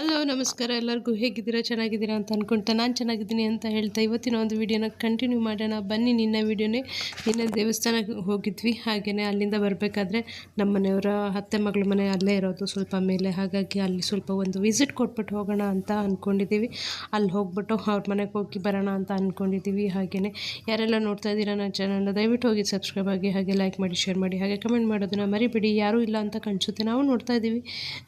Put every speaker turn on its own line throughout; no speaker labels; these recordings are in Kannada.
ಹಲೋ ನಮಸ್ಕಾರ ಎಲ್ಲರಿಗೂ ಹೇಗಿದ್ದೀರಾ? ಚೆನ್ನಾಗಿದ್ದೀರಾ ಅಂತ ಅಂದ್ಕೊಳ್ತಾ ನಾನು ಚೆನ್ನಾಗಿದ್ದೀನಿ ಅಂತ ಹೇಳ್ತಾ ಇವತ್ತಿನ ಒಂದು ವಿಡಿಯೋನ ಕಂಟಿನ್ಯೂ ಮಾಡೋಣ. ಬನ್ನಿ, ನಿನ್ನ ವಿಡಿಯೋನೇ. ನಿನ್ನೆ ದೇವಸ್ಥಾನಕ್ಕೆ ಹೋಗಿದ್ವಿ. ಹಾಗೆಯೇ ಅಲ್ಲಿಂದ ಬರಬೇಕಾದ್ರೆ ನಮ್ಮ ಮನೆಯವರ ಅತ್ತೆ ಮಗಳ ಮನೆ ಅಲ್ಲೇ ಇರೋದು ಸ್ವಲ್ಪ ಮೇಲೆ. ಹಾಗಾಗಿ ಅಲ್ಲಿ ಸ್ವಲ್ಪ ಒಂದು ವಿಸಿಟ್ ಕೊಟ್ಬಿಟ್ಟು ಹೋಗೋಣ ಅಂತ ಅಂದ್ಕೊಂಡಿದ್ದೀವಿ ಅಲ್ಲಿ ಹೋಗ್ಬಿಟ್ಟು ಅವ್ರ ಮನೆಗೆ ಹೋಗಿ ಬರೋಣ ಅಂತ ಅಂದ್ಕೊಂಡಿದ್ದೀವಿ ಹಾಗೆಯೇ ಯಾರೆಲ್ಲ ನೋಡ್ತಾ ಇದ್ದೀರಾ ನನ್ನ ಚಾನಲ್ನ ದಯವಿಟ್ಟು ಹೋಗಿ ಸಬ್ಸ್ಕ್ರೈಬ್ ಆಗಿ, ಹಾಗೆ ಲೈಕ್ ಮಾಡಿ ಶೇರ್ ಮಾಡಿ, ಹಾಗೆ ಕಮೆಂಟ್ ಮಾಡೋದನ್ನ ಮರಿಬೇಡಿ. ಯಾರೂ ಇಲ್ಲ ಅಂತ ಕಾಣಿಸುತ್ತೆ. ನಾವು ನೋಡ್ತಾ ಇದ್ದೀವಿ.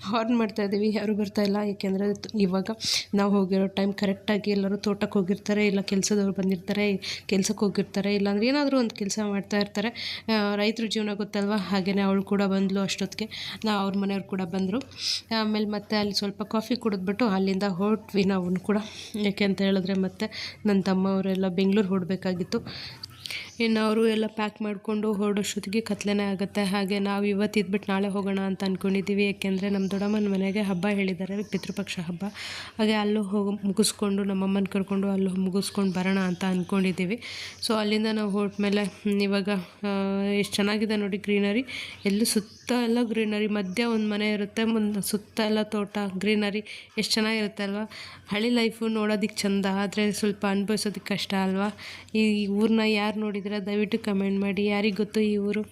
ಹಾರ್ನ್ ಮಾಡ್ತಾ ಇದ್ದೀವಿ. ಯಾರು ಬರ್ತಾ ಇಲ್ಲ. ಏಕೆಂದರೆ ಇವಾಗ ನಾವು ಹೋಗಿರೋ ಟೈಮ್ ಕರೆಕ್ಟಾಗಿ ಎಲ್ಲರೂ ತೋಟಕ್ಕೆ ಹೋಗಿರ್ತಾರೆ, ಇಲ್ಲ ಕೆಲಸದವ್ರು ಬಂದಿರ್ತಾರೆ, ಕೆಲ್ಸಕ್ಕೆ ಹೋಗಿರ್ತಾರೆ, ಇಲ್ಲಾಂದ್ರೆ ಏನಾದರೂ ಒಂದು ಕೆಲಸ ಮಾಡ್ತಾ ಇರ್ತಾರೆ. ರೈತರ ಜೀವನ ಗೊತ್ತಲ್ವ? ಹಾಗೆಯೇ ಅವಳು ಕೂಡ ಬಂದಳು ಅಷ್ಟೊತ್ತಿಗೆ. ನಾ ಅವ್ರ ಮನೆಯವ್ರು ಕೂಡ ಬಂದರು. ಆಮೇಲೆ ಮತ್ತೆ ಅಲ್ಲಿ ಸ್ವಲ್ಪ ಕಾಫಿ ಕುಡಿದ್ಬಿಟ್ಟು ಅಲ್ಲಿಂದ ಹೊರಟ್ವಿ ನಾವು ಕೂಡ. ಯಾಕೆ ಅಂತ ಹೇಳಿದ್ರೆ ಮತ್ತೆ ನನ್ನ ತಮ್ಮವರೆಲ್ಲ ಬೆಂಗಳೂರು ಹೊರಡಬೇಕಾಗಿತ್ತು ಇನ್ನು ಅವರು ಎಲ್ಲ ಪ್ಯಾಕ್ ಮಾಡಿಕೊಂಡು ಹೊರಡೋಷ್ಟೊತ್ತಿಗೆ ಕತ್ಲೆನೇ ಆಗುತ್ತೆ. ಹಾಗೆ ನಾವು ಇವತ್ತು ಇದ್ಬಿಟ್ಟು ನಾಳೆ ಹೋಗೋಣ ಅಂತ ಅಂದ್ಕೊಂಡಿದ್ದೀವಿ ಏಕೆಂದರೆ ನಮ್ಮ ದೊಡ್ಡಮ್ಮನ ಮನೆಗೆ ಹಬ್ಬ ಹೇಳಿದ್ದಾರೆ ಪಿತೃಪಕ್ಷ ಹಬ್ಬ. ಹಾಗೆ ಅಲ್ಲೂ ಹೋಗಿ ಮುಗಿಸ್ಕೊಂಡು ನಮ್ಮಮ್ಮನ ಕರ್ಕೊಂಡು ಅಲ್ಲೂ ಮುಗಿಸ್ಕೊಂಡು ಬರೋಣ ಅಂತ ಅಂದ್ಕೊಂಡಿದ್ದೀವಿ ಸೊ ಅಲ್ಲಿಂದ ನಾವು ಮೇಲೆ ಇವಾಗ ಎಷ್ಟು ಚೆನ್ನಾಗಿದೆ ನೋಡಿ ಗ್ರೀನರಿ. ಎಲ್ಲೂ ಸುತ್ತ ಎಲ್ಲ ಗ್ರೀನರಿ, ಮಧ್ಯ ಒಂದು ಮನೆ ಇರುತ್ತೆ, ಮುಂದೆ ಸುತ್ತ ಎಲ್ಲ ತೋಟ, ಗ್ರೀನರಿ, ಎಷ್ಟು ಚೆನ್ನಾಗಿರುತ್ತೆ ಅಲ್ವಾ? ಹಳ್ಳಿ ಲೈಫು ನೋಡೋದಕ್ಕೆ ಚೆಂದ, ಆದರೆ ಸ್ವಲ್ಪ ಅನುಭವಿಸೋದಕ್ಕೆ ಕಷ್ಟ ಅಲ್ವಾ? ಈ ಊರನ್ನ ಯಾರು ನೋಡಿದ್ರೆ ದಯವಿಟ್ಟು ಕಮೆಂಟ್ ಮಾಡಿ, ಯಾರಿಗೆ ಗೊತ್ತು ಈ ಊರು?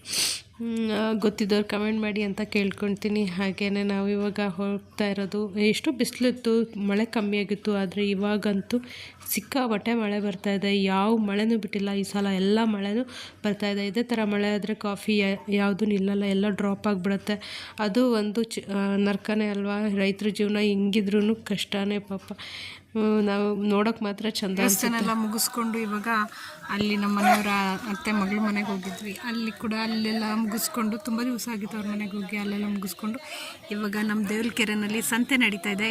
ಗೊತ್ತಿದ್ದವ್ರು ಕಮೆಂಟ್ ಮಾಡಿ ಅಂತ ಕೇಳ್ಕೊಳ್ತೀನಿ ಹಾಗೆಯೇ ನಾವು ಇವಾಗ ಹೋಗ್ತಾ ಇರೋದು, ಎಷ್ಟು ಬಿಸಿಲಿತ್ತು, ಮಳೆ ಕಮ್ಮಿ ಆಗಿತ್ತು, ಆದರೆ ಇವಾಗಂತೂ ಸಿಕ್ಕಾಪಟ್ಟೆ ಮಳೆ ಬರ್ತಾ ಇದೆ. ಯಾವ ಮಳೆನೂ ಬಿಟ್ಟಿಲ್ಲ. ಈ ಸಲ ಎಲ್ಲ ಮಳೆನೂ ಬರ್ತಾ ಇದೆ. ಇದೇ ಥರ ಮಳೆ ಆದರೆ ಕಾಫಿ ಯಾವುದೂ ನಿಲ್ಲಲ್ಲ, ಎಲ್ಲ ಡ್ರಾಪ್ ಆಗಿಬಿಡುತ್ತೆ. ಅದು ಒಂದು ಚ ನರ್ಕನೇ ಅಲ್ವಾ? ರೈತರ ಜೀವನ ಹೆಂಗಿದ್ರೂ ಕಷ್ಟನೇ ಪಾಪ. ನಾವು ನೋಡೋಕೆ ಮಾತ್ರ ಚಂದ
ದೇವಸ್ಥಾನ ಮುಗಿಸ್ಕೊಂಡು ಇವಾಗ ಅಲ್ಲಿ ನಮ್ಮ ಮನೆಯವರ ಅತ್ತೆ ಮಗಳ ಮನೆಗೆ ಹೋಗಿದ್ವಿ. ಅಲ್ಲಿ ಕೂಡ ಅಲ್ಲೆಲ್ಲ ಮುಗಿಸ್ಕೊಂಡು ತುಂಬ ದಿವಸ ಆಗಿತ್ತು ಅವ್ರ ಮನೆಗೆ ಹೋಗಿ, ಅಲ್ಲೆಲ್ಲ ಮುಗಿಸ್ಕೊಂಡು ಇವಾಗ ನಮ್ಮ ದೇವ್ರ ಕೆರೆನಲ್ಲಿ ಸಂತೆ ನಡೀತಾ ಇದೆ.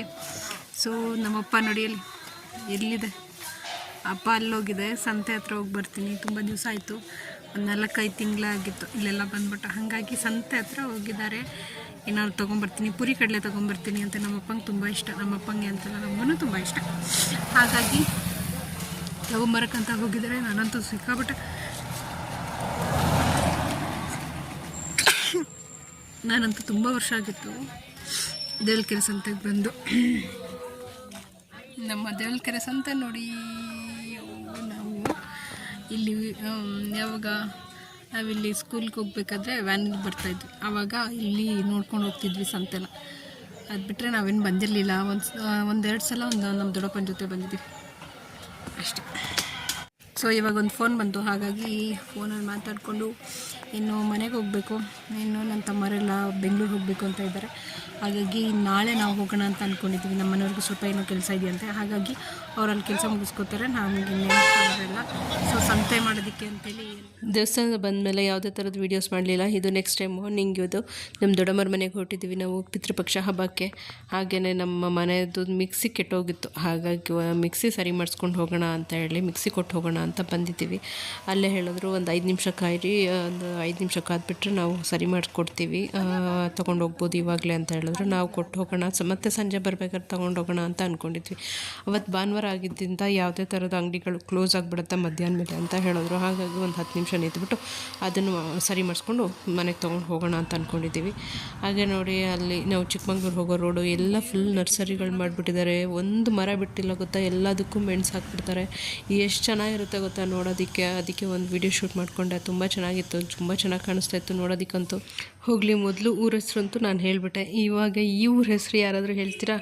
ಸೊ ನಮ್ಮಪ್ಪ ನೋಡಿ ಎಲ್ಲಿದೆ? ಅಪ್ಪ ಅಲ್ಲೋಗಿದೆ, ಸಂತೆ ಹತ್ರ ಹೋಗಿ ಬರ್ತೀನಿ. ತುಂಬ ದಿವಸ ಆಯಿತು. ಒಂದು ನಾಲ್ಕೈದು ತಿಂಗಳಾಗಿತ್ತು. ಇಲ್ಲೆಲ್ಲ ಬಂದ್ಬಿಟ್ಟು. ಹಾಗಾಗಿ ಸಂತೆ ಹತ್ರ ಹೋಗಿದ್ದಾರೆ. ಏನಾದ್ರು ತೊಗೊಂಬರ್ತೀನಿ. ಪುರಿ ಕಡಲೆ ತೊಗೊಂಬರ್ತೀನಿ ಅಂತ ನಮ್ಮಪ್ಪಂಗೆ ತುಂಬ ಇಷ್ಟ. ನಮ್ಮಪ್ಪಂಗೆ ಅಂತಲ್ಲ ನಮಗೂ ತುಂಬ ಇಷ್ಟ. ಹಾಗಾಗಿ ತಗೊಂಬರಕ್ಕಂತ ಹೋಗಿದ್ದಾರೆ. ನಾನಂತೂ ಸಿಕ್ಕಾಬಿಟ್ಟೆ ನಾನಂತೂ ತುಂಬ ವರ್ಷ ಆಗಿತ್ತು. ದೇವಲ್ಕೆರೆ ಸಂತೆಗೆ ಬಂದು. ನಮ್ಮ ದೇವಲ್ಕೆರೆ ಸಂತೆ ನೋಡಿ ನಾವು ಇಲ್ಲಿ ಯಾವಾಗ ನಾವಿಲ್ಲಿ ಸ್ಕೂಲ್ಗೆ ಹೋಗ್ಬೇಕಾದ್ರೆ ವ್ಯಾನಿಗೆ ಬರ್ತಾಯಿದ್ವಿ ಆವಾಗ ಇಲ್ಲಿ ನೋಡ್ಕೊಂಡು ಹೋಗ್ತಿದ್ವಿ ಸಂತೆನ. ಅದು ಬಿಟ್ಟರೆ ನಾವೇನು ಬಂದಿರಲಿಲ್ಲ. ಒಂದು ಒಂದೆರಡು ಸಲ ಒಂದು ನಮ್ಮ ದೊಡ್ಡಪ್ಪನ ಜೊತೆ ಬಂದಿದ್ವಿ. ಅಷ್ಟೇ. ಸೊ ಇವಾಗ ಒಂದು ಫೋನ್ ಬಂತು. ಹಾಗಾಗಿ ಫೋನಲ್ಲಿ ಮಾತಾಡಿಕೊಂಡು ಇನ್ನು ಮನೆಗೆ ಹೋಗಬೇಕು. ಇನ್ನು ನನ್ನ ತಮ್ಮರೆಲ್ಲ ಬೆಂಗಳೂರು ಹೋಗಬೇಕು ಅಂತ ಇದ್ದಾರೆ. ಹಾಗಾಗಿ ನಾಳೆ ನಾವು ಹೋಗೋಣ ಅಂತ ಅಂದ್ಕೊಂಡಿದ್ದೀವಿ ನಮ್ಮ ಮನೆಯವ್ರಿಗೂ ಸ್ವಲ್ಪ ಏನೋ ಕೆಲಸ ಇದೆಯಂತೆ. ಹಾಗಾಗಿ ಅವರಲ್ಲಿ ಕೆಲಸ ಮುಗಿಸ್ಕೋತಾರೆ. ನಮಗೆ ಇನ್ನೇನು ಸೊ ಸಂತೆ ಮಾಡೋದಕ್ಕೆ ಅಂತೇಳಿ
ದೇವಸ್ಥಾನದ ಬಂದಮೇಲೆ ಯಾವುದೇ ಥರದ ವೀಡಿಯೋಸ್ ಮಾಡಲಿಲ್ಲ. ಇದು ನೆಕ್ಸ್ಟ್ ಟೈಮ್ ಮಾರ್ನಿಂಗ್ ಇದು. ನಮ್ಮ ದೊಡ್ಡಮ್ಮರ ಮನೆಗೆ ಹೊರಟಿದ್ದೀವಿ. ನಾವು ಪಿತೃಪಕ್ಷ ಹಬ್ಬಕ್ಕೆ. ಹಾಗೆಯೇ ನಮ್ಮ ಮನೆಯದು ಮಿಕ್ಸಿ ಕೆಟ್ಟೋಗಿತ್ತು. ಹಾಗಾಗಿ ಮಿಕ್ಸಿ ಸರಿ ಮಾಡಿಸ್ಕೊಂಡು ಹೋಗೋಣ ಅಂತ ಹೇಳಿ ಮಿಕ್ಸಿ ಕೊಟ್ಟು ಹೋಗೋಣ ಅಂತ ಬಂದಿದ್ದೀವಿ. ಅಲ್ಲೇ ಹೇಳಿದ್ರು ಒಂದು ಐದು ನಿಮಿಷ ಕಾಯಿರಿ. ಒಂದು ಐದು ನಿಮಿಷ ಕಾದ್ಬಿಟ್ರೆ ನಾವು ಸರಿ ಮಾಡಿಕೊಡ್ತೀವಿ. ತೊಗೊಂಡು ಹೋಗ್ಬೋದು ಇವಾಗಲೇ ಅಂತ ಹೇಳಿದ್ರು. ನಾವು ಕೊಟ್ಟು ಹೋಗೋಣ. ಮತ್ತೆ ಸಂಜೆ ಬರ್ಬೇಕಾದ್ರೆ ತೊಗೊಂಡು ಹೋಗೋಣ ಅಂತ ಅಂದ್ಕೊಂಡಿದ್ವಿ ಅವತ್ತು ಭಾನುವಾರ ಆಗಿದ್ದರಿಂದ ಯಾವುದೇ ಥರದ ಅಂಗಡಿಗಳು ಕ್ಲೋಸ್ ಆಗಿಬಿಡುತ್ತೆ ಮಧ್ಯಾಹ್ನ ಮೇಲೆ ಅಂತ ಹೇಳಿದ್ರು. ಹಾಗಾಗಿ ಒಂದು ಹತ್ತು ನಿಮಿಷ ನಿಂತ್ಬಿಟ್ಟು ಅದನ್ನು ಸರಿ ಮಾಡಿಸ್ಕೊಂಡು ಮನೆಗೆ ತೊಗೊಂಡು ಹೋಗೋಣ ಅಂತ ಅಂದ್ಕೊಂಡಿದ್ದೀವಿ ಹಾಗೆ ನೋಡಿ ಅಲ್ಲಿ ನಾವು ಚಿಕ್ಕಮಂಗ್ಳೂರು ಹೋಗೋ ರೋಡು ಎಲ್ಲ ಫುಲ್ ನರ್ಸರಿಗಳು ಮಾಡಿಬಿಟ್ಟಿದ್ದಾರೆ ಒಂದು ಮರ ಬಿಟ್ಟಿಲ್ಲ ಗೊತ್ತಾ? ಎಲ್ಲದಕ್ಕೂ ಮೆಣಸು ಹಾಕ್ಬಿಡ್ತಾರೆ. ಎಷ್ಟು ಚೆನ್ನಾಗಿರುತ್ತೆ ಗೊತ್ತಾ ನೋಡೋದಕ್ಕೆ. ಅದಕ್ಕೆ ಒಂದು ವಿಡಿಯೋ ಶೂಟ್ ಮಾಡಿಕೊಂಡೆ. ತುಂಬ ಚೆನ್ನಾಗಿತ್ತು. ತುಂಬ ಚೆನ್ನಾಗಿ ಕಾಣಿಸ್ತಾ ಇತ್ತು ನೋಡೋದಕ್ಕಂತೂ. ಹೋಗಲಿ ಮೊದಲು ಊರ ಹೆಸರು ಅಂತೂ ನಾನು ಹೇಳಿಬಿಟ್ಟೆ. ಇವಾಗ ಈ ಊರ ಹೆಸರು ಯಾರಾದರೂ ಹೇಳ್ತೀರಾ?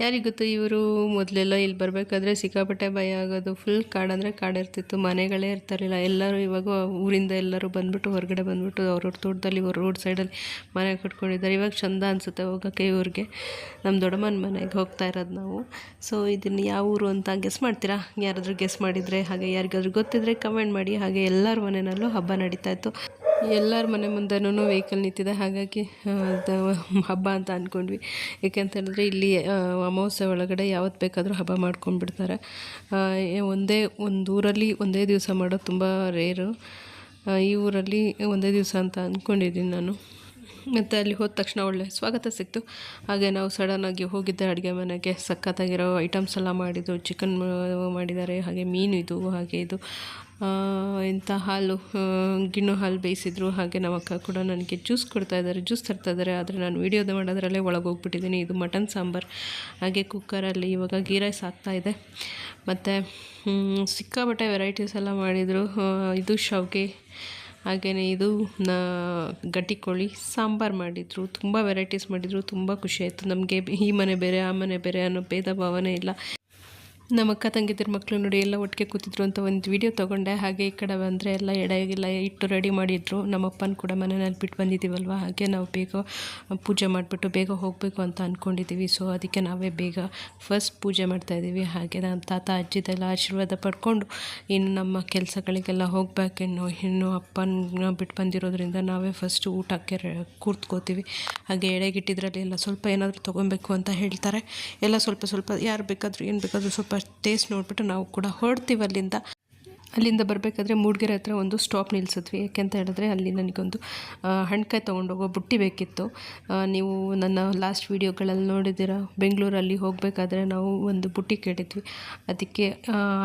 ಯಾರಿಗೆ ಗೊತ್ತು ಇವರು ಮೊದಲೆಲ್ಲ ಇಲ್ಲಿ ಬರಬೇಕಾದ್ರೆ ಸಿಕ್ಕಾಪಟ್ಟೆ ಭಯ ಆಗೋದು. ಫುಲ್ ಕಾಡಂದರೆ ಕಾಡಿರ್ತಿತ್ತು ಮನೆಗಳೇ ಇರ್ತಾರಿಲ್ಲ. ಎಲ್ಲರೂ ಇವಾಗ ಊರಿಂದ ಎಲ್ಲರೂ ಬಂದುಬಿಟ್ಟು ಹೊರಗಡೆ ಬಂದುಬಿಟ್ಟು ಅವ್ರವ್ರ ತೋಟದಲ್ಲಿ ರೋಡ್ ಸೈಡಲ್ಲಿ ಮನೆ ಕಟ್ಕೊಂಡಿದ್ದಾರೆ. ಇವಾಗ ಚಂದ ಅನಿಸುತ್ತೆ ಹೋಗೋಕ್ಕೆ ಇವ್ರಿಗೆ. ನಮ್ಮ ದೊಡ್ಡಮ್ಮನ ಮನೆಗೆ ಹೋಗ್ತಾ ಇರೋದು ನಾವು. ಸೊ ಇದನ್ನು ಯಾವ ಊರು ಅಂತ ಗೆಸ್ ಮಾಡ್ತೀರಾ? ಯಾರಾದರೂ ಗೆಸ್ ಮಾಡಿದರೆ, ಹಾಗೆ ಯಾರಿಗಾದ್ರೂ ಗೊತ್ತಿದ್ರೆ ಕಮೆಂಟ್ ಮಾಡಿ. ಹಾಗೆ ಎಲ್ಲರ ಮನೆಯಲ್ಲೂ ಹಬ್ಬ ನಡೀತಾ ಇತ್ತು. ಎಲ್ಲರ ಮನೆ ಮುಂದೆನೂ ವೆಹಿಕಲ್ ನಿಂತಿದೆ. ಹಾಗಾಗಿ ಹಬ್ಬ ಅಂತ ಅಂದ್ಕೊಂಡ್ವಿ ಏಕೆಂತ ಹೇಳಿದ್ರೆ ಇಲ್ಲಿ ಅಮಾವಾಸ್ಯೆ ಒಳಗಡೆ ಯಾವತ್ತು ಬೇಕಾದರೂ ಹಬ್ಬ ಮಾಡ್ಕೊಂಡ್ಬಿಡ್ತಾರೆ. ಒಂದೇ, ಒಂದು ಊರಲ್ಲಿ ಒಂದೇ ದಿವಸ ಮಾಡೋದು ತುಂಬ ರೇರು ಈ ಊರಲ್ಲಿ ಒಂದೇ ದಿವಸ ಅಂತ ಅಂದ್ಕೊಂಡಿದ್ದೀನಿ ನಾನು. ಮತ್ತು ಅಲ್ಲಿ ಹೋದ ತಕ್ಷಣ ಒಳ್ಳೆ ಸ್ವಾಗತ ಸಿಕ್ತು. ಹಾಗೆ ನಾವು ಸಡನ್ನಾಗಿ ಹೋಗಿದ್ದೆ ಅಡುಗೆ ಮನೆಗೆ. ಸಖತ್ತಾಗಿರೋ ಐಟಮ್ಸ್ ಎಲ್ಲ ಮಾಡಿದ್ದು. ಚಿಕನ್ ಮಾಡಿದ್ದಾರೆ. ಹಾಗೆ ಮೀನು ಇದು, ಹಾಗೆ ಇದು. ಇಂಥ ಹಾಲು ಗಿಣ್ಣು ಹಾಲು ಬೇಯಿಸಿದ್ರು. ಹಾಗೆ ನಮ್ಮ ಅಕ್ಕ ಕೂಡ ನನಗೆ ಜ್ಯೂಸ್ ಕೊಡ್ತಾ ಇದ್ದಾರೆ. ಜ್ಯೂಸ್ ತರ್ತಾ ಇದ್ದಾರೆ. ಆದರೆ ನಾನು ವೀಡಿಯೋದ ಮಾಡೋದ್ರಲ್ಲೇ ಒಳಗೆ ಹೋಗ್ಬಿಟ್ಟಿದ್ದೀನಿ ಇದು ಮಟನ್ ಸಾಂಬಾರು. ಹಾಗೆ ಕುಕ್ಕರಲ್ಲಿ ಇವಾಗ ಗೀ ರೈಸ್ ಆಗ್ತಾಯಿದೆ ಮತ್ತು ಸಿಕ್ಕಾಪಟ್ಟೆ ವೆರೈಟೀಸ್ ಎಲ್ಲ ಮಾಡಿದರು. ಇದು ಶಾವಿಗೆ ಹಾಗೆಯೇ ಇದು ಗಟ್ಟಿ ಕೋಳಿ ಸಾಂಬಾರು ಮಾಡಿದರು, ತುಂಬ ವೆರೈಟೀಸ್ ಮಾಡಿದರು, ತುಂಬ ಖುಷಿಯಾಯಿತು ನಮಗೆ. ಈ ಮನೆ ಬೇರೆ, ಆ ಮನೆ ಬೇರೆ ಅನ್ನೋ ಭೇದ ಭಾವನೆ ಇಲ್ಲ. ನಮ್ಮ ಅಕ್ಕ ತಂಗಿದಿರ ಮಕ್ಕಳು ನೋಡಿ ಎಲ್ಲ ಒಟ್ಟಿಗೆ ಕೂತಿದ್ರು ಅಂತ ಒಂದು ವಿಡಿಯೋ ತೊಗೊಂಡೆ. ಹಾಗೆ ಈ ಕಡೆ ಬಂದರೆ ಎಲ್ಲ ಎಡೆಗೆಲ್ಲ ಇಟ್ಟು ರೆಡಿ ಮಾಡಿದ್ರು. ನಮ್ಮಪ್ಪನ ಕೂಡ ಮನೆಯಲ್ಲಿ ಬಿಟ್ಟು ಬಂದಿದ್ದೀವಲ್ವ? ಹಾಗೆ ನಾವು ಬೇಗ ಪೂಜೆ ಮಾಡಿಬಿಟ್ಟು ಬೇಗ ಹೋಗಬೇಕು ಅಂತ ಅಂದ್ಕೊಂಡಿದ್ದೀವಿ ಸೊ ಅದಕ್ಕೆ ನಾವೇ ಬೇಗ ಫಸ್ಟ್ ಪೂಜೆ ಮಾಡ್ತಾಯಿದ್ದೀವಿ ಹಾಗೆ ನಮ್ಮ ತಾತ, ಅಜ್ಜಿದೆಲ್ಲ ಆಶೀರ್ವಾದ ಪಡ್ಕೊಂಡು ಇನ್ನು ನಮ್ಮ ಕೆಲಸಗಳಿಗೆಲ್ಲ ಹೋಗ್ಬೇಕಿನ್ನು ಇನ್ನು ಅಪ್ಪನ ಬಿಟ್ಟು ಬಂದಿರೋದ್ರಿಂದ ನಾವೇ ಫಸ್ಟ್ ಊಟಕ್ಕೆ ಕೂತ್ಕೋತೀವಿ. ಹಾಗೆ ಎಡೆಗಿಟ್ಟಿದ್ರಲ್ಲಿ ಎಲ್ಲ ಸ್ವಲ್ಪ ಏನಾದರೂ ತೊಗೊಬೇಕು ಅಂತ ಹೇಳ್ತಾರೆ. ಎಲ್ಲ ಸ್ವಲ್ಪ ಸ್ವಲ್ಪ ಯಾರು ಬೇಕಾದರೂ, ಏನು ಬೇಕಾದರೂ ಸ್ವಲ್ಪ ಟೇಸ್ಟ್ ನೋಡಿಬಿಟ್ಟು ನಾವು ಕೂಡ ಹೊರಡ್ತೀವಿ ಅಲ್ಲಿಂದ. ಅಲ್ಲಿಂದ ಬರಬೇಕಾದ್ರೆ ಮೂಡಿಗೆರೆ ಹತ್ರ ಒಂದು ಸ್ಟಾಪ್ ನಿಲ್ಲಿಸಿದ್ವಿ ಯಾಕೆಂತ ಹೇಳಿದ್ರೆ ಅಲ್ಲಿ ನನಗೊಂದು ಹಣ್ಕಾಯಿ ತೊಗೊಂಡೋಗೋ ಬುಟ್ಟಿ ಬೇಕಿತ್ತು. ನೀವು ನನ್ನ ಲಾಸ್ಟ್ ವೀಡಿಯೋಗಳಲ್ಲಿ ನೋಡಿದ್ದೀರ, ಬೆಂಗಳೂರಲ್ಲಿ ಹೋಗಬೇಕಾದ್ರೆ ನಾವು ಒಂದು ಬುಟ್ಟಿ ಕೇಳಿದ್ವಿ. ಅದಕ್ಕೆ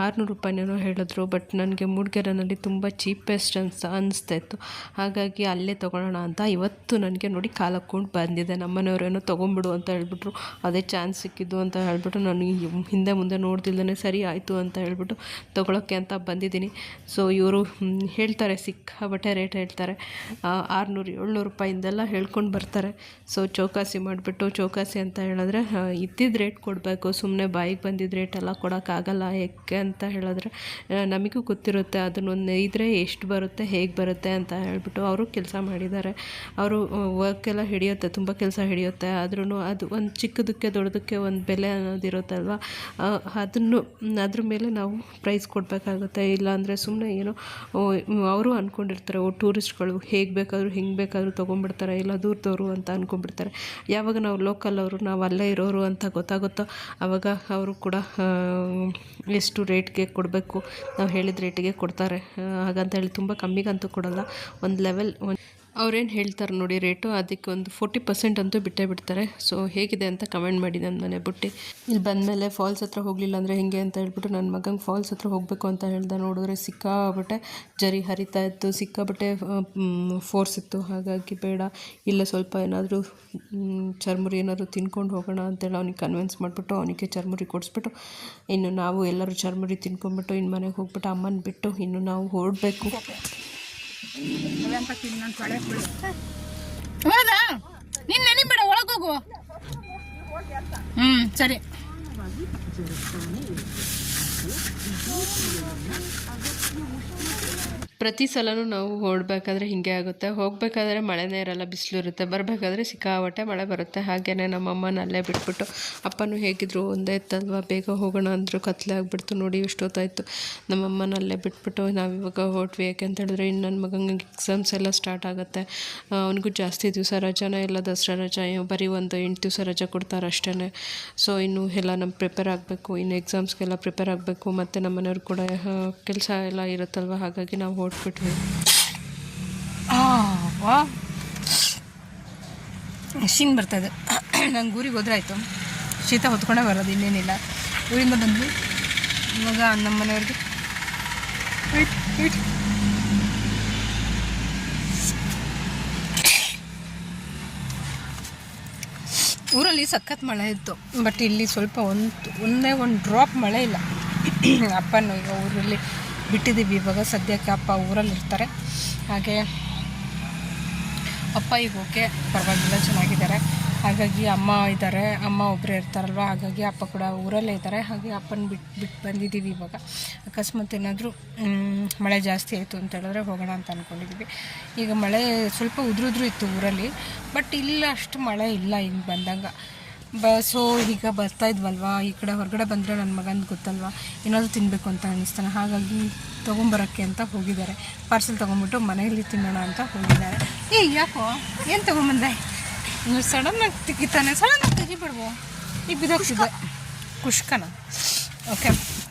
ಆರುನೂರು ರೂಪಾಯಿನೇನೋ ಹೇಳಿದ್ರು ಬಟ್ ನನಗೆ ಮೂಡಿಗೆರೆನಲ್ಲಿ ತುಂಬ ಚೀಪೆಸ್ಟ್ ಅನ್ಸ ಅನಿಸ್ತಾ ಇತ್ತು ಹಾಗಾಗಿ ಅಲ್ಲೇ ತೊಗೊಳ್ಳೋಣ ಅಂತ ಇವತ್ತು ನನಗೆ ನೋಡಿ ಕಾಲು ಹಾಕ್ಕೊಂಡು ಬಂದಿದೆ. ನಮ್ಮನೆಯವರೇನೋ ತೊಗೊಂಬಿಡು ಅಂತ ಹೇಳ್ಬಿಟ್ರು. ಅದೇ ಚಾನ್ಸ್ ಸಿಕ್ಕಿದ್ದು ಅಂತ ಹೇಳ್ಬಿಟ್ಟು ನಾನು ಹಿಂದೆ ಮುಂದೆ ನೋಡ್ದಿಲ್ದೇ ಸರಿ ಆಯಿತು ಅಂತ ಹೇಳ್ಬಿಟ್ಟು ತೊಗೊಳೋಕ್ಕೆ ಅಂತ ಬಂದಿದ್ದೀನಿ ಸೊ ಇವರು ಹೇಳ್ತಾರೆ ಸಿಕ್ಕಾಬಟ್ಟೆ ರೇಟ್ ಹೇಳ್ತಾರೆ. ಆರುನೂರು, ಏಳ್ನೂರು ರೂಪಾಯಿಂದೆಲ್ಲ ಹೇಳ್ಕೊಂಡು ಬರ್ತಾರೆ. ಸೊ ಚೌಕಾಸಿ ಮಾಡಿಬಿಟ್ಟು, ಚೌಕಾಸಿ ಅಂತ ಹೇಳಿದ್ರೆ ಇದ್ದಿದ್ದ ರೇಟ್ ಕೊಡಬೇಕು. ಸುಮ್ಮನೆ ಬಾಯಿಗೆ ಬಂದಿದ್ದ ರೇಟ್ ಎಲ್ಲ ಕೊಡೋಕ್ಕಾಗಲ್ಲ ಯಾಕೆ ಅಂತ ಹೇಳಿದ್ರೆ ನಮಗೂ ಗೊತ್ತಿರುತ್ತೆ ಅದನ್ನೊಂದು ಇದ್ರೆ ಎಷ್ಟು ಬರುತ್ತೆ, ಹೇಗೆ ಬರುತ್ತೆ ಅಂತ ಹೇಳಿಬಿಟ್ಟು ಅವರು ಕೆಲಸ ಮಾಡಿದ್ದಾರೆ. ಅವರು ವರ್ಕ್ ಎಲ್ಲ ಹಿಡಿಯುತ್ತೆ, ತುಂಬ ಕೆಲಸ ಹಿಡಿಯುತ್ತೆ. ಆದ್ರೂ ಅದು ಒಂದು ಚಿಕ್ಕದಕ್ಕೆ ದೊಡ್ಡದಕ್ಕೆ ಒಂದು ಬೆಲೆ ಅನ್ನೋದಿರುತ್ತಲ್ವ ಅದನ್ನು, ಅದ್ರ ಮೇಲೆ ನಾವು ಪ್ರೈಸ್ ಕೊಡಬೇಕಾಗುತ್ತೆ. ಇಲ್ಲಾಂದರೆ ಸುಮ್ಮನೆ ಏನೋ ಅವರು ಅಂದ್ಕೊಂಡಿರ್ತಾರೆ ಓ ಟೂರಿಸ್ಟ್ಗಳು ಹೇಗೆ ಬೇಕಾದರೂ, ಹೆಂಗೆ ಬೇಕಾದರೂ ತೊಗೊಂಡ್ಬಿಡ್ತಾರೆ, ಇಲ್ಲ ದೂರದವರು ಅಂತ ಅಂದ್ಕೊಂಡ್ಬಿಡ್ತಾರೆ ಯಾವಾಗ ನಾವು ಲೋಕಲ್ ಅವರು, ನಾವು ಅಲ್ಲೇ ಇರೋರು ಅಂತ ಗೊತ್ತಾಗುತ್ತೋ ಆವಾಗ ಅವರು ಕೂಡ ಎಷ್ಟು ರೇಟ್ಗೆ ಕೊಡಬೇಕು, ನಾವು ಹೇಳಿದ ರೇಟಿಗೆ ಕೊಡ್ತಾರೆ. ಹಾಗಂತ ಹೇಳಿ ತುಂಬ ಕಮ್ಮಿಗಂತೂ ಕೊಡಲ್ಲ. ಒಂದು ಲೆವೆಲ್ ಅವ್ರೇನು ಹೇಳ್ತಾರೆ ನೋಡಿ, ರೇಟು ಅದಕ್ಕೆ ಒಂದು ಫೋರ್ಟಿ ಪರ್ಸೆಂಟ್ ಅಂತೂ ಬಿಟ್ಟೇ ಬಿಡ್ತಾರೆ. ಸೊ ಹೇಗಿದೆ ಅಂತ ಕಮೆಂಟ್ ಮಾಡಿ ನನ್ನ ಮನೆ ಬುಟ್ಟಿ. ಇಲ್ಲಿ ಬಂದಮೇಲೆ ಫಾಲ್ಸ್ ಹತ್ರ ಹೋಗಲಿಲ್ಲ ಅಂದರೆ ಹೇಗೆ ಅಂತ ಹೇಳ್ಬಿಟ್ಟು ನನ್ನ ಮಗಂಗೆ ಫಾಲ್ಸ್ ಹತ್ರ ಹೋಗಬೇಕು ಅಂತ ಹೇಳ್ದೆ ನೋಡಿದ್ರೆ ಸಿಕ್ಕಾಬಟ್ಟೆ ಜರಿ ಹರಿತಾ ಇತ್ತು ಸಿಕ್ಕಾಬಟ್ಟೆ ಫೋರ್ಸ್ ಇತ್ತು. ಹಾಗಾಗಿ ಬೇಡ, ಇಲ್ಲ ಸ್ವಲ್ಪ ಏನಾದರೂ ಚರ್ಮುರಿ ಏನಾದರೂ ತಿನ್ಕೊಂಡು ಹೋಗೋಣ ಅಂತೇಳಿ ಅವ್ನಿಗೆ ಕನ್ವಿನ್ಸ್ ಮಾಡಿಬಿಟ್ಟು ಅವನಿಗೆ ಚರ್ಮುರಿ ಕೊಡಿಸ್ಬಿಟ್ಟು, ಇನ್ನು ನಾವು ಎಲ್ಲರೂ ಚರ್ಮುರಿ ತಿನ್ಕೊಂಡ್ಬಿಟ್ಟು ಇನ್ನು ಮನೆಗೆ ಹೋಗ್ಬಿಟ್ಟು ಅಮ್ಮನ ಬಿಟ್ಟು ಇನ್ನು ನಾವು ಹೊರಡಬೇಕು
ಹೌದಾ ನೀನ್ ನೆನಿಬೇಡ ಹ್ಮ್ ಸರಿ.
ಪ್ರತಿ ಸಲನೂ ನಾವು ಹೊರಡ್ಬೇಕಾದ್ರೆ ಹಿಂಗೆ ಆಗುತ್ತೆ. ಹೋಗಬೇಕಾದ್ರೆ ಮಳೆನೇ ಇರಲ್ಲ, ಬಿಸಿಲು ಇರುತ್ತೆ. ಬರಬೇಕಾದ್ರೆ ಸಿಕ್ಕಾವಟೆ ಮಳೆ ಬರುತ್ತೆ. ಹಾಗೆಯೇ ನಮ್ಮಮ್ಮನ ಅಲ್ಲೇ ಬಿಟ್ಬಿಟ್ಟು, ಅಪ್ಪನೂ ಹೇಗಿದ್ರು ಒಂದೇ ಇತ್ತಲ್ವ ಬೇಗ ಹೋಗೋಣ ಅಂದರು ಆಗಿಬಿಡ್ತು. ನೋಡಿ ಇಷ್ಟೊತ್ತಾಯಿತು ನಮ್ಮಮ್ಮನ ಅಲ್ಲೇ ಬಿಟ್ಬಿಟ್ಟು ನಾವಿವಾಗ ಹೊರಟ್ವಿ ಯಾಕೆಂತ ಹೇಳಿದ್ರೆ, ಇನ್ನು ನನ್ನ ಮಗನಿಗೆ ಎಕ್ಸಾಮ್ಸ್ ಎಲ್ಲ ಸ್ಟಾರ್ಟ್ ಆಗುತ್ತೆ. ಅವನಿಗೂ ಜಾಸ್ತಿ ದಿವಸ ರಜಾನೇ ಇಲ್ಲ. ದಸರಾ ರಜಾ ಬರೀ ಒಂದು ಎಂಟು ದಿವಸ ರಜಾ ಕೊಡ್ತಾರೆ ಅಷ್ಟೇ ಸೊ ಇನ್ನು ಎಲ್ಲ ನಮ್ಮ ಪ್ರಿಪೇರ್ ಆಗಬೇಕು. ಇನ್ನು ಎಕ್ಸಾಮ್ಸ್ಗೆಲ್ಲ ಪ್ರಿಪೇರ್ ಆಗಬೇಕು. ಮತ್ತು ನಮ್ಮ ಮನೆಯವ್ರು ಕೂಡ ಕೆಲಸ ಎಲ್ಲ ಇರುತ್ತಲ್ವ? ಹಾಗಾಗಿ ನಾವು ಹೊರಟ್ಬಿಟ್ವಿ
ಶೀನ್ ಬರ್ತದೆ. ನಂಗೆ ಊರಿಗೆ ಹೋದ್ರೆ ಆಯಿತು. ಶೀತ ಹೊತ್ಕೊಂಡೇ ಬರೋದು, ಇನ್ನೇನಿಲ್ಲ. ಊರಿಂದ ಬಂದ್ವಿ. ಇವಾಗ ನಮ್ಮ ಮನೆಯವ್ರಿಗೆ. ಊರಲ್ಲಿ ಸಖತ್ ಮಳೆ ಇತ್ತು. ಬಟ್ ಇಲ್ಲಿ ಸ್ವಲ್ಪ ಒಂದು, ಒಂದೇ ಒಂದು ಡ್ರಾಪ್ ಮಳೆ ಇಲ್ಲ. ಅಪ್ಪನ ಈಗ ಊರಲ್ಲಿ ಬಿಟ್ಟಿದ್ದೀವಿ. ಇವಾಗ ಸದ್ಯಕ್ಕೆ ಅಪ್ಪ ಊರಲ್ಲಿ ಇರ್ತಾರೆ ಹಾಗೆ ಅಪ್ಪ ಈಗ ಓಕೆ, ಪರವಾಗಿಲ್ಲ, ಚೆನ್ನಾಗಿದ್ದಾರೆ. ಹಾಗಾಗಿ ಅಮ್ಮ ಇದ್ದಾರೆ. ಅಮ್ಮ ಒಬ್ಬರೇ ಇರ್ತಾರಲ್ವ? ಹಾಗಾಗಿ ಅಪ್ಪ ಕೂಡ ಊರಲ್ಲೇ ಇದ್ದಾರೆ. ಹಾಗೆ ಅಪ್ಪನ ಬಿಟ್ಟು ಬಿಟ್ಟು ಬಂದಿದ್ದೀವಿ ಇವಾಗ. ಅಕಸ್ಮಾತ್ ಏನಾದರೂ ಮಳೆ ಜಾಸ್ತಿ ಆಯಿತು ಅಂತ ಹೇಳಿದ್ರೆ ಹೋಗೋಣ ಅಂತ ಅಂದ್ಕೊಂಡಿದ್ದೀವಿ ಈಗ ಮಳೆ ಸ್ವಲ್ಪ ಉದುರುದ್ರು ಇತ್ತು ಊರಲ್ಲಿ, ಬಟ್ ಇಲ್ಲ, ಅಷ್ಟು ಮಳೆ ಇಲ್ಲ ಹಿಂಗೆ ಬಂದಾಗ. ಬ ಸೊ ಈಗ ಬರ್ತಾ ಇದ್ವಲ್ವಾ? ಈ ಕಡೆ ಹೊರಗಡೆ ಬಂದರೆ ನನ್ನ ಮಗನ ಗೊತ್ತಲ್ವಾ? ಏನಾದರೂ ತಿನ್ನಬೇಕು ಅಂತ ಅನ್ನಿಸ್ತಾನೆ. ಹಾಗಾಗಿ ತೊಗೊಂಬರೋಕ್ಕೆ ಅಂತ ಹೋಗಿದ್ದಾರೆ. ಪಾರ್ಸೆಲ್ ತೊಗೊಂಬಿಟ್ಟು ಮನೆಯಲ್ಲಿ ತಿನ್ನೋಣ ಅಂತ ಹೋಗಿದ್ದಾರೆ. ಏ ಯಾಕೋ? ಏನು ತೊಗೊಂಬಂದೆ? ಇನ್ನು ಸಡನ್ನಾಗಿ ತೆಗಿತಾನೆ ಸಡನ್ನಾಗಿ ತೆಗಿಬಿಡ್ಬೋ ಈಗ ಬಿದ್ದೋಗ್ತಿದ್ದೆ. ಕುಷ್ಕನ? ಓಕೆ